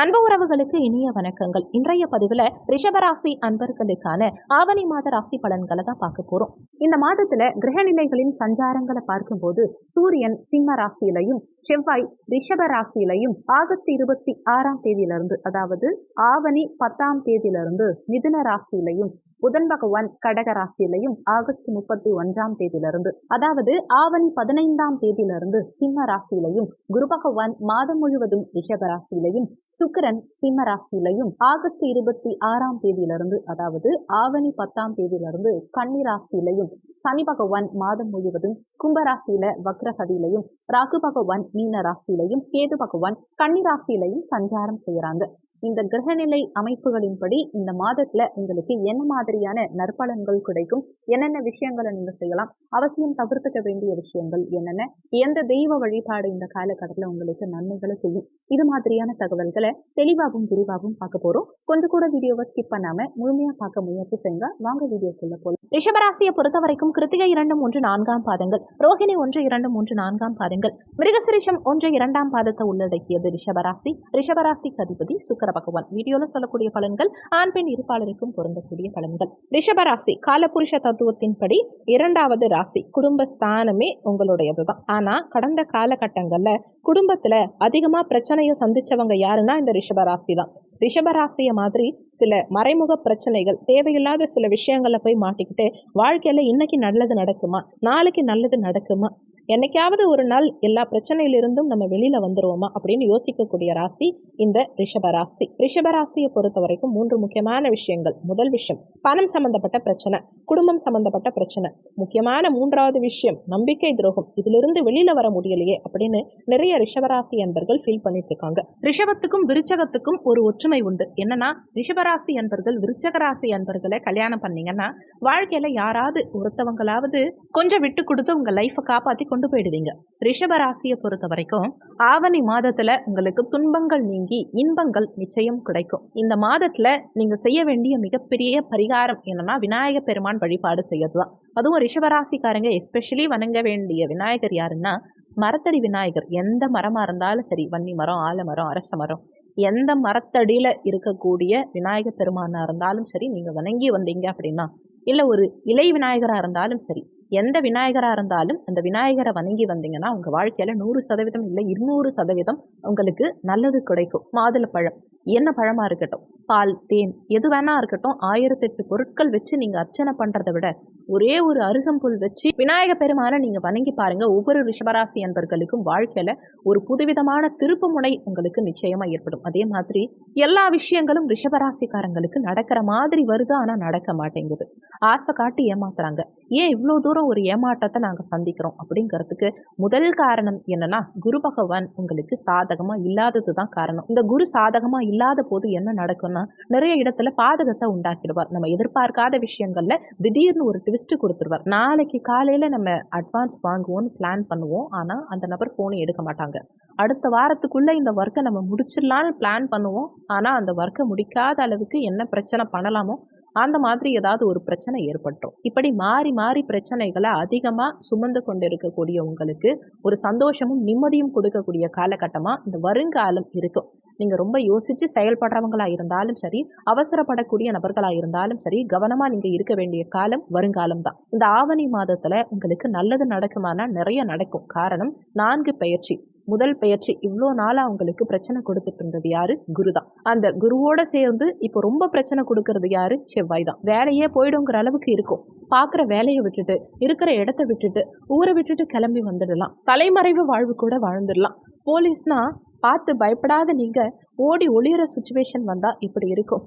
அன்பு உறவுகளுக்கு இனிய வணக்கங்கள். இன்றைய பதிவில் ரிஷபராசி அன்பர்களுக்கான ஆவணி மாத ராசி பலன்களை தான் பார்க்க போறோம். இந்த மாதத்துல கிரகநிலைகளின் சஞ்சாரங்களை பார்க்கும்போது சூரியன் சிம்ம ராசியிலையும் செவ்வாய் ரிஷப ராசியிலையும் ஆகஸ்ட் இருபத்தி ஆறாம் தேதியிலிருந்து அதாவது ஆவணி பத்தாம் தேதியிலிருந்து மிதுன ராசியிலையும் புதன் பகவான் கடக ராசியிலையும் ஆகஸ்ட் முப்பத்தி ஒன்றாம் தேதியிலிருந்து அதாவது ஆவணி பதினைந்தாம் தேதியிலிருந்து சிம்ம ராசியிலையும் குரு பகவான் மாதம் முழுவதும் ரிஷப ராசியிலையும் சுக்கிரன் சிம்ம ராசியிலையும் ஆகஸ்ட் இருபத்தி ஆறாம் தேதியிலிருந்து அதாவது ஆவணி பத்தாம் தேதியிலிருந்து கன்னி ராசியிலையும் சனி பகவான் மாதம் முழுவதும் கும்பராசியில வக்ரகதியிலையும் ராகு பகவான் மீன ராசியிலையும் கேது பகவான் கன்னி ராசியிலையும் சஞ்சாரம் செய்யறாங்க. இந்த கிரகநிலை அமைப்புகளின்படி இந்த மாதத்துல உங்களுக்கு என்ன மாதிரியான நற்பலன்கள் கிடைக்கும்? என்னென்ன விஷயங்களை நீங்க செய்யலாம்? அவசியம் தவிர்த்துக்க வேண்டிய விஷயங்கள் என்னென்ன? எந்த தெய்வ வழிபாடு இந்த காலகட்டத்துல உங்களுக்கு நன்மைகளை செய்யும்? இது மாதிரியான தகவல்களை தெளிவாகவும் விரிவாகவும் பார்க்க போறோம். கொஞ்சம் கூட வீடியோவை ஸ்கிப் பண்ணாம முழுமையா பார்க்க முயற்சி செஞ்சா வாங்க வீடியோக்குள்ள போலாம். ரிஷபராசியை பொறுத்த வரைக்கும் கிருத்திகை இரண்டு மூன்று நான்காம் பாதங்கள். ரோஹிணி ஒன்று இரண்டு மூன்று நான்காம் பாதங்கள். மிருகசிரிஷம் ஒன்று இரண்டாம் பாதத்தை உள்ளடக்கியது ரிஷபராசி. ரிஷபராசிக்கு அதிபதி சுக்கர பகவான். வீடியோல சொல்லக்கூடிய பலன்கள் ஆண் பெண் இருப்பாளருக்கும் பொருந்தக்கூடிய பலன்கள். ரிஷபராசி காலபுருஷ தத்துவத்தின்படி இரண்டாவது ராசி குடும்ப ஸ்தானமே உங்களுடையதுதான். ஆனா கடந்த காலகட்டங்கள்ல குடும்பத்துல அதிகமா பிரச்சனையை சந்திச்சவங்க யாருன்னா இந்த ரிஷபராசி தான் ரிஷபராசிய மாதிரி சில மறைமுக பிரச்சனைகள் தேவையில்லாத சில விஷயங்களை போய் மாட்டிக்கிட்டு வாழ்க்கையில இன்னைக்கு நல்லது நடக்குமா? நாளைக்கு நல்லது நடக்குமா? என்னைக்காவது ஒரு நாள் எல்லா பிரச்சனையிலிருந்தும் நம்ம வெளியில வந்துருவோமா அப்படின்னு யோசிக்கக்கூடிய ராசி இந்த ரிஷபராசி ரிஷபராசியை பொறுத்த வரைக்கும் மூன்று முக்கியமான விஷயங்கள். முதல் விஷயம் பணம் சம்பந்தப்பட்ட பிரச்சனை குடும்பம் சம்பந்தப்பட்ட பிரச்சனை. முக்கியமான மூன்றாவது விஷயம் நம்பிக்கை துரோகம். இதிலிருந்து வெளியில வர முடியலையே அப்படின்னு நிறைய ரிஷபராசி அன்பர்கள் ஃபீல் பண்ணிட்டு இருக்காங்க. ரிஷபத்துக்கும் விருச்சகத்துக்கும் ஒரு ஒற்றுமை உண்டு. என்னன்னா ரிஷபராசி அன்பர்கள் விருச்சக ராசி அன்பர்களை கல்யாணம் பண்ணீங்கன்னா வாழ்க்கையில யாராவது ஒருத்தவங்களாவது கொஞ்சம் விட்டு கொடுத்து உங்க லைஃபை காப்பாத்தி கொண்டு போயிடுவீங்க. ரிஷபராசியை பொறுத்த வரைக்கும் ஆவணி மாதத்துல உங்களுக்கு துன்பங்கள் நீங்கி இன்பங்கள் நிச்சயம் கிடைக்கும். இந்த மாதத்துல நீங்க செய்ய வேண்டிய மிகப்பெரிய பரிகாரம் என்னன்னா விநாயக பெருமான் வழிபாடு செய்யறதுதான். அதுவும் ரிஷபராசிக்காரங்க எஸ்பெஷலி வணங்க வேண்டிய விநாயகர் யாருன்னா மரத்தடி விநாயகர். எந்த மரமா இருந்தாலும் சரி வன்னி மரம் ஆலமரம் அரச மரம் எந்த மரத்தடியில இருக்கக்கூடிய விநாயக பெருமானா இருந்தாலும் சரி நீங்க வணங்கி வந்தீங்க அப்படின்னா இல்ல ஒரு இலை விநாயகரா இருந்தாலும் சரி எந்த விநாயகரா இருந்தாலும் அந்த விநாயகரை வணங்கி வந்தீங்கன்னா உங்க வாழ்க்கையில நூறு சதவீதம் இல்லை இருநூறு சதவீதம் உங்களுக்கு நல்லது கிடைக்கும். மாதுளை பழம். என்ன பழமா இருக்கட்டும். பால் தேன் எது வேணா இருக்கட்டும். ஆயிரத்தெட்டு பொருட்கள் வச்சு நீங்க அர்ச்சனை பண்றதை விட ஒரே ஒரு அருகம்புல் வச்சு விநாயக பெருமானை நீங்க வணங்கி பாருங்க. ஒவ்வொரு ரிஷபராசி அன்பர்களுக்கும் வாழ்க்கையில ஒரு புதுவிதமான திருப்பு முனை உங்களுக்கு நிச்சயமா ஏற்படும். அதே மாதிரி எல்லா விஷயங்களும் ரிஷபராசிக்காரங்களுக்கு நடக்கிற மாதிரி வருது ஆனா நடக்க மாட்டேங்குது. ஆசை காட்டி ஏமாத்துறாங்க. ஏன் இவ்வளோ தூரம் ஒரு ஏமாற்றத்தை நாங்கள் சந்திக்கிறோம்? அப்படிங்கிறதுக்கு முதல் காரணம் என்னன்னா குரு பகவான் உங்களுக்கு சாதகமாக இல்லாதது தான் காரணம். இந்த குரு சாதகமாக இல்லாத போது என்ன நடக்கும்னா நிறைய இடத்துல பாதகத்தை உண்டாக்கிடுவார். நம்ம எதிர்பார்க்காத விஷயங்களில் திடீர்னு ஒரு ட்விஸ்ட் கொடுத்துருவார். நாளைக்கு காலையில் நம்ம அட்வான்ஸ் வாங்குவோம்னு பிளான் பண்ணுவோம். ஆனால் அந்த நபர் ஃபோனை எடுக்க மாட்டாங்க. அடுத்த வாரத்துக்குள்ளே இந்த ஒர்க்கை நம்ம முடிச்சிடலான்னு பிளான் பண்ணுவோம். ஆனால் அந்த ஒர்க்கை முடிக்காத அளவுக்கு என்ன பிரச்சனை பண்ணலாமோ அந்த மாதிரி ஏதாவது ஒரு பிரச்சனை ஏற்பட்டுரும் இப்படி மாறி மாறி பிரச்சனைகளை அதிகமாக சுமந்து கொண்டு இருக்கக்கூடிய உங்களுக்கு ஒரு சந்தோஷமும் நிம்மதியும் கொடுக்கக்கூடிய காலகட்டமாக இந்த வருங்காலம் இருக்கும். நீங்கள் ரொம்ப யோசித்து செயல்படுறவங்களா இருந்தாலும் சரி அவசரப்படக்கூடிய நபர்களாக இருந்தாலும் சரி கவனமாக நீங்கள் இருக்க வேண்டிய காலம் வருங்காலம் தான் இந்த ஆவணி மாதத்தில் உங்களுக்கு நல்லது நடக்குமானா நிறைய நடக்கும். காரணம் நான்கு பயிற்சி. முதல் பயிற்சி இவ்வளோ நாளாக அவங்களுக்கு பிரச்சனை கொடுத்துட்டு இருந்தது யாரு? குரு தான் அந்த குருவோட சேர்ந்து இப்போ ரொம்ப பிரச்சனை கொடுக்கறது யாரு? செவ்வாய் தான் வேலையே போயிடுங்கிற அளவுக்கு இருக்கும். பார்க்குற வேலையை விட்டுட்டு இருக்கிற இடத்த விட்டுட்டு ஊரை விட்டுட்டு கிளம்பி வந்துடலாம். தலைமறைவு வாழ்வு கூட வாழ்ந்துடலாம். போலீஸ்னா பார்த்து பயப்படாத நீங்கள் ஓடி ஒளியிற சுச்சுவேஷன் வந்தால் இப்படி இருக்கும்.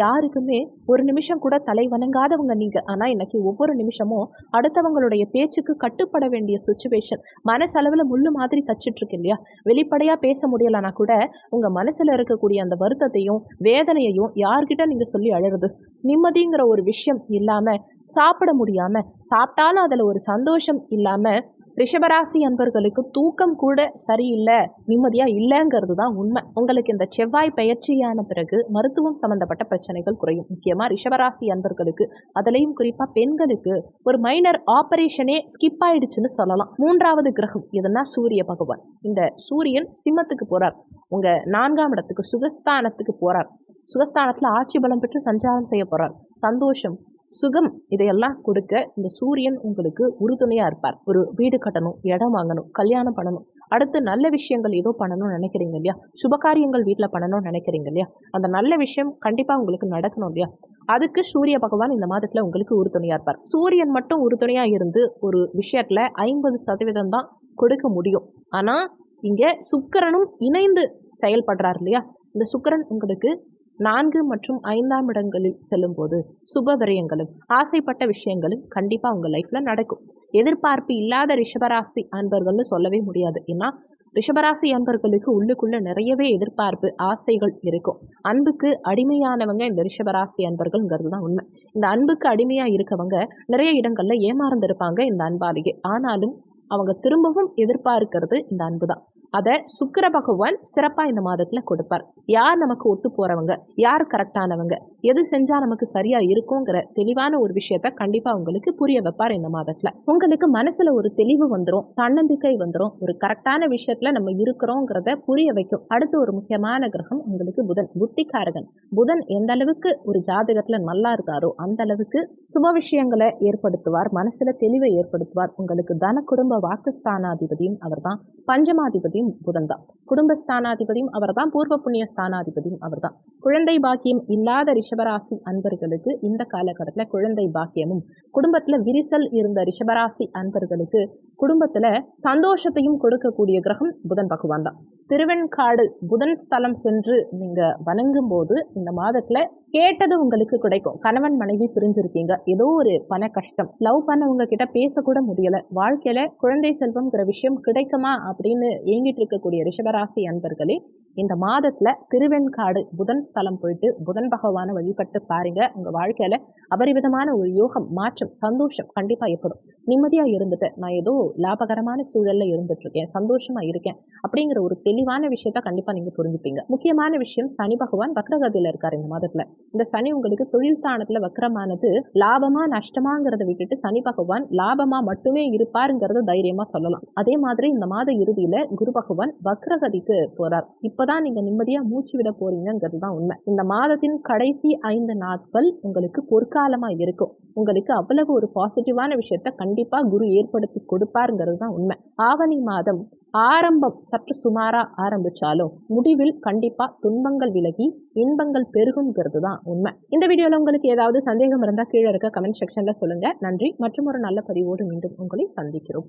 யாருக்குமே ஒரு நிமிஷம் கூட தலை வணங்காதவங்க நீங்கள் ஆனால் இன்னைக்கு ஒவ்வொரு நிமிஷமும் அடுத்தவங்களுடைய பேச்சுக்கு கட்டுப்பட வேண்டிய சுச்சுவேஷன் மனசளவில் முள்ளு மாதிரி தச்சிட்ருக்கு இல்லையா? வெளிப்படையாக பேச முடியலனா கூட உங்கள் மனசில் இருக்கக்கூடிய அந்த வருத்தத்தையும் வேதனையையும் யார்கிட்ட நீங்கள் சொல்லி அழுறது? நிம்மதிங்கிற ஒரு விஷயம் இல்லாமல் சாப்பிட முடியாமல் சாப்பிட்டாலும் அதில் ஒரு சந்தோஷம் இல்லாமல் ரிஷபராசி அன்பர்களுக்கு தூக்கம் கூட சரியில்லை நிம்மதியாக இல்லைங்கிறது தான் உண்மை. உங்களுக்கு இந்த செவ்வாய் பயிற்சியான பிறகு மருத்துவம் சம்பந்தப்பட்ட பிரச்சனைகள் குறையும். முக்கியமாக ரிஷபராசி அன்பர்களுக்கு அதுலயும் குறிப்பாக பெண்களுக்கு ஒரு மைனர் ஆபரேஷனே ஸ்கிப் ஆயிடுச்சுன்னு சொல்லலாம். மூன்றாவது கிரகம் எதுனா சூரிய பகவான். இந்த சூரியன் சிம்மத்துக்கு போகிறார் உங்கள் நான்காம் இடத்துக்கு சுகஸ்தானத்துக்கு போகிறார் சுகஸ்தானத்தில் ஆட்சி பலம் பெற்று சஞ்சாரம் செய்ய போகிறார் சந்தோஷம் சுகம் இதையெல்லாம் கொடுக்க இந்த சூரியன் உங்களுக்கு உறுதுணையாக இருப்பார். ஒரு வீடு கட்டணும் இடம் வாங்கணும் கல்யாணம் பண்ணணும். அடுத்து நல்ல விஷயங்கள் ஏதோ பண்ணணும்னு நினைக்கிறீங்க இல்லையா? சுபகாரியங்கள் வீட்டில் பண்ணணும்னு நினைக்கிறீங்க இல்லையா? அந்த நல்ல விஷயம் கண்டிப்பாக உங்களுக்கு நடக்கணும் இல்லையா? அதுக்கு சூரிய பகவான் இந்த மாதத்தில் உங்களுக்கு உறுதுணையாக இருப்பார். சூரியன் மட்டும் உறுதுணையாக இருந்து ஒரு விஷயத்தில் ஐம்பது சதவீதம் தான் கொடுக்க முடியும். ஆனால் இங்கே சுக்கரனும் இணைந்து செயல்படுறார் இல்லையா? இந்த சுக்கரன் உங்களுக்கு நான்கு மற்றும் ஐந்தாம் இடங்களில் செல்லும்போது சுப விரயங்களும் ஆசைப்பட்ட விஷயங்களும் கண்டிப்பாக உங்கள் லைஃப்பில் நடக்கும். எதிர்பார்ப்பு இல்லாத ரிஷபராசி அன்பர்கள்னு சொல்லவே முடியாது. ஏன்னா ரிஷபராசி அன்பர்களுக்கு உள்ளுக்குள்ள நிறையவே எதிர்பார்ப்பு ஆசைகள் இருக்கும். அன்புக்கு அடிமையானவங்க இந்த ரிஷபராசி அன்பர்கள்ங்கிறது தான் உண்மை. இந்த அன்புக்கு அடிமையாக இருக்கவங்க நிறைய இடங்களில் ஏமாறந்திருப்பாங்க இந்த அன்பாலேயே ஆனாலும் அவங்க திரும்பவும் எதிர்பார்க்கிறது இந்த அன்பு தான். அதை சுக்கர பகவான் சிறப்பாக இந்த மாதத்தில் கொடுப்பார். யார் நமக்கு ஒத்து போகிறவங்க யார் கரெக்டானவங்க எது செஞ்சால் நமக்கு சரியாக இருக்குங்கிற தெளிவான ஒரு விஷயத்த கண்டிப்பாக உங்களுக்கு புரிய வைப்பார் இந்த மாதத்தில். உங்களுக்கு மனசில் ஒரு தெளிவு வந்துடும் தன்னம்பிக்கை வந்துடும் ஒரு கரெக்டான விஷயத்தில் நம்ம இருக்கிறோங்கிறத புரிய வைக்கும். அடுத்து ஒரு முக்கியமான கிரகம் உங்களுக்கு புதன் புத்திகாரகன் புதன் எந்த அளவுக்கு ஒரு ஜாதகத்தில் நல்லா இருக்காரோ அந்த அளவுக்கு சுப விஷயங்களை ஏற்படுத்துவார் மனசுல தெளிவை ஏற்படுத்துவார். உங்களுக்கு தன குடும்ப வாக்குஸ்தானாதிபதியும் அவர் தான் பஞ்சமாதிபதியும் புதன் தான் குடும்ப ஸ்தானாதிபதியும் அவர் தான் பூர்வ புண்ணிய ஸ்தானாதிபதியும் அவர் தான் குழந்தை பாக்கியம் இல்லாத ரிஷபராசி அன்பர்களுக்கு இந்த காலகட்டத்தில் குழந்தை பாக்கியமும் குடும்பத்தில் விரிசல் இருந்த ரிஷபராசி அன்பர்களுக்கு குடும்பத்தில் சந்தோஷத்தையும் கொடுக்கக்கூடிய கிரகம் புதன் பகவான் தான் திருவெண்காடு புதன் ஸ்தலம் சென்று நீங்கள் வணங்கும் போது இந்த மாதத்தில் கேட்டது உங்களுக்கு கிடைக்கும். கணவன் மனைவி பிரிஞ்சிருக்கீங்க. ஏதோ ஒரு பண கஷ்டம். லவ் பண்ணவங்க கிட்ட பேசக்கூட முடியல. வாழ்க்கையில குழந்தை செல்வம்ங்கிற விஷயம் கிடைக்குமா அப்படின்னு ஏங்கிட்டு இருக்கக்கூடிய ரிஷபராசி அன்பர்களே இந்த மாதத்துல திருவெண்காடு புதன் ஸ்தலம் போயிட்டு புதன் பகவானை வழிபட்டு பாருங்க. உங்க வாழ்க்கையில அபரிவிதமான ஒரு யோகம் மாற்றம் சந்தோஷம் கண்டிப்பா ஏற்படும். நிம்மதியா இருந்துட்டு நான் ஏதோ லாபகரமான சூழல்ல இருந்துட்டு இருக்கேன் சந்தோஷமா இருக்கேன். அப்படிங்கிற ஒரு தெளிவான விஷயத்த கண்டிப்பா நீங்க புரிஞ்சுப்பீங்க. முக்கியமான விஷயம் சனி பகவான் வக்ரகதியில இருக்காரு இந்த மாதத்துல. இந்த சனி உங்களுக்கு தொழில் ஸ்தானத்துல வக்ரமானது லாபமா நஷ்டமாங்கிறத விட்டுட்டு சனி பகவான் லாபமா மட்டுமே இருப்பாருங்கிறத தைரியமா சொல்லலாம். அதே மாதிரி இந்த மாத இறுதியில குரு பகவான் வக்ரகதிக்கு போறார். இப்பதான் நீங்க நிம்மதியா மூச்சு விட போறீங்கிறது தான் உண்மை. இந்த மாதத்தின் கடைசி ஐந்து நாட்கள் உங்களுக்கு பொற்காலமா இருக்கும். உங்களுக்கு அவ்வளவு ஒரு பாசிட்டிவான விஷயத்த கண்டிப்பா குரு ஏற்படுத்தி கொடுப்பாருங்கிறது தான் உண்மை. ஆவணி மாதம் ஆரம்பம் சற்று சுமாரா ஆரம்பிச்சாலும் முடிவில் கண்டிப்பா துன்பங்கள் விலகி இன்பங்கள் பெருகுங்கிறது தான் உண்மை. இந்த வீடியோல உங்களுக்கு ஏதாவது சந்தேகம் இருந்தா கீழே இருக்க கமெண்ட் செக்ஷன்ல சொல்லுங்க. நன்றி. மற்றும் ஒரு நல்ல பதிவோடு மீண்டும் உங்களை சந்திக்கிறோம்.